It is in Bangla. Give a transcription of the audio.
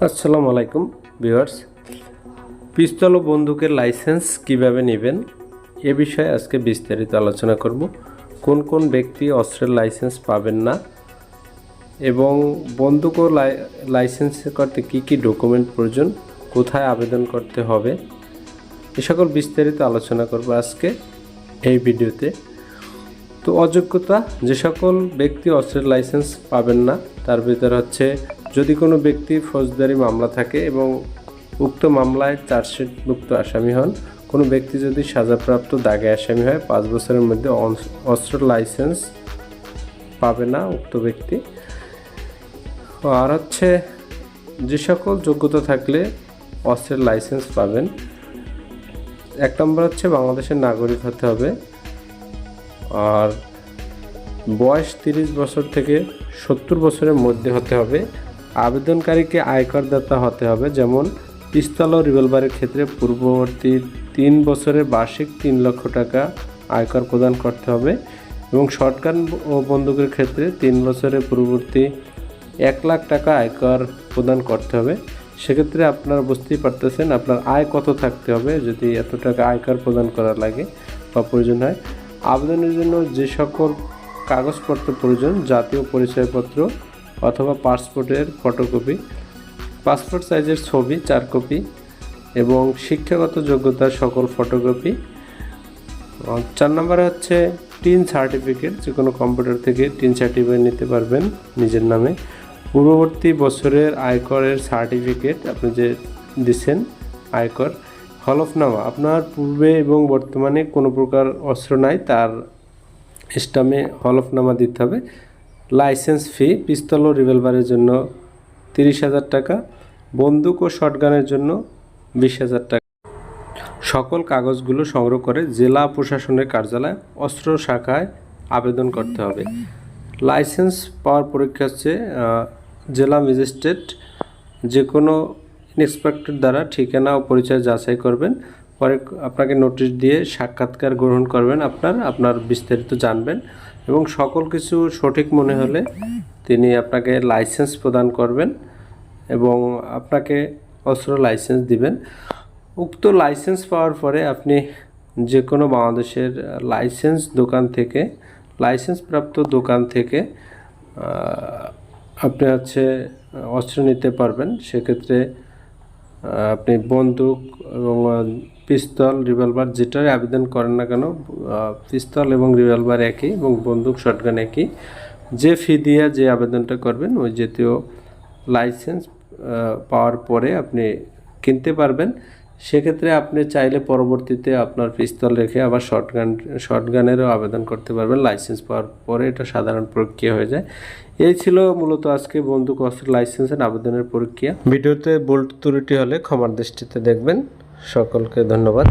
আসসালামু আলাইকুম, ভিউয়ার্স। পিস্তল ও বন্দুকের লাইসেন্স কীভাবে নেবেন? এ বিষয়ে আজকে বিস্তারিত আলোচনা করব। কোন কোন ব্যক্তি অস্ত্রের লাইসেন্স পাবেন না? এবং বন্দুক ও লাই- লাইসেন্স করতে কি কি ডকুমেন্ট প্রয়োজন? কোথায় আবেদন করতে হবে? এ সকল বিস্তারিত আলোচনা করব আজকে এই ভিডিওতে। তো অযোগ্যতা, যে সকল ব্যক্তি অস্ত্রের লাইসেন্স পাবেন না, তার ভিতরে হচ্ছে যদি কোনো ব্যক্তি ফৌজদারি মামলা থাকে এবং উক্ত মামলায় চার্জশিটভুক্ত আসামি হন, কোনো ব্যক্তি যদি সাজাপ্রাপ্ত দাগে আসামি হয়, পাঁচ বছরের মধ্যে অস্ত্র লাইসেন্স পাবে না উক্ত ব্যক্তি। আর হচ্ছে, যে সকল যোগ্যতা থাকলে অস্ত্রের লাইসেন্স পাবেন। এক নম্বর হচ্ছে বাংলাদেশের নাগরিক হতে হবে। আর বয়স তিরিশ বছর থেকে সত্তর বছরের মধ্যে হতে হবে। আবেদনকারীকে আয়করদাতা হতে হবে, যেমন পিস্তল ও রিভলভারের ক্ষেত্রে পূর্ববর্তী তিন বছরের বার্ষিক তিন লক্ষ টাকা আয়কর প্রদান করতে হবে এবং শর্টগান ও বন্দুকের ক্ষেত্রে তিন বছরের পূর্ববর্তী এক লাখ টাকা আয়কর প্রদান করতে হবে। সেক্ষেত্রে আপনারা বুঝতেই পারতেছেন আপনার আয় কত থাকতে হবে যদি এত টাকা আয়কর প্রদান করা লাগে বা প্রয়োজন হয়। আবেদনের জন্য যে সকল কাগজপত্র প্রয়োজন, জাতীয় পরিচয়পত্র অথবা পাসপোর্টের ফটোকপি, পাসপোর্ট সাইজের ছবি চার কপি এবং শিক্ষাগত যোগ্যতার সকল ফটোকপি। চার নম্বরে হচ্ছে টিন সার্টিফিকেট যে কোনো কম্পিউটার থেকে টিন সার্টিফিকেট নিতে পারবেন নিজের নামে। পূর্ববর্তী বছরের আয়করের সার্টিফিকেট আপনি যে দিচ্ছেন, আয়কর, হলফনামা, আপনার পূর্বে এবং বর্তমানে কোনো প্রকার অস্ত্র নাই, তার স্টামে হলফনামা দিতে হবে। লাইসেন্স ফি, পিস্তল ও রিভলভারের জন্য তিরিশ হাজার টাকা, বন্দুক ও শটগানের জন্য বিশ হাজার টাকা। সকল কাগজগুলো সংগ্রহ করে জেলা প্রশাসনের কার্যালয় অস্ত্র শাখায় আবেদন করতে হবে। লাইসেন্স পাওয়ার পরীক্ষা হচ্ছে জেলা ম্যাজিস্ট্রেট যে কোনো ইন্সপেক্টর দ্বারা ঠিকানা ও পরিচয় যাচাই করবেন। পরে আপনাকে নোটিশ দিয়ে সাক্ষাৎকার গ্রহণ করবেন আপনার আপনার বিস্তারিত জানবেন এবং সকল কিছু সঠিক মনে হলে তিনি আপনাকে লাইসেন্স প্রদান করবেন এবং আপনাকে অস্ত্র লাইসেন্স দিবেন। উক্ত লাইসেন্স পাওয়ার পরে আপনি যে কোনো বাংলাদেশের লাইসেন্স দোকান থেকে লাইসেন্স প্রাপ্ত দোকান থেকে আপনি হচ্ছে, অস্ত্র নিতে পারবেন। সেক্ষেত্রে আপনি বন্দুক এবং পিস্তল রিভলভার যেটাই আবেদন করেন না কেন পিস্তল এবং রিভলভার একই এবং বন্দুক শটগান একই। যে ফি দিয়ে যে আবেদনটা করবেন, ওই জাতীয় লাইসেন্স পাওয়ার পরে আপনি কিনতে পারবেন। সেক্ষেত্রে আপনি চাইলে পরবর্তীতে আপনার পিস্তল রেখে আবার শর্টগান শর্টগানেরও আবেদন করতে পারবেন লাইসেন্স পাওয়ার পরে এটা সাধারণ প্রক্রিয়া হয়ে যায়। এই ছিল মূলত আজকে বন্দুক অস্ত্র লাইসেন্সের আবেদনের প্রক্রিয়া। ভিডিওতে বোল্ট ত্রুটি হলে ক্ষমার দৃষ্টিতে দেখবেন। সকলকে ধন্যবাদ।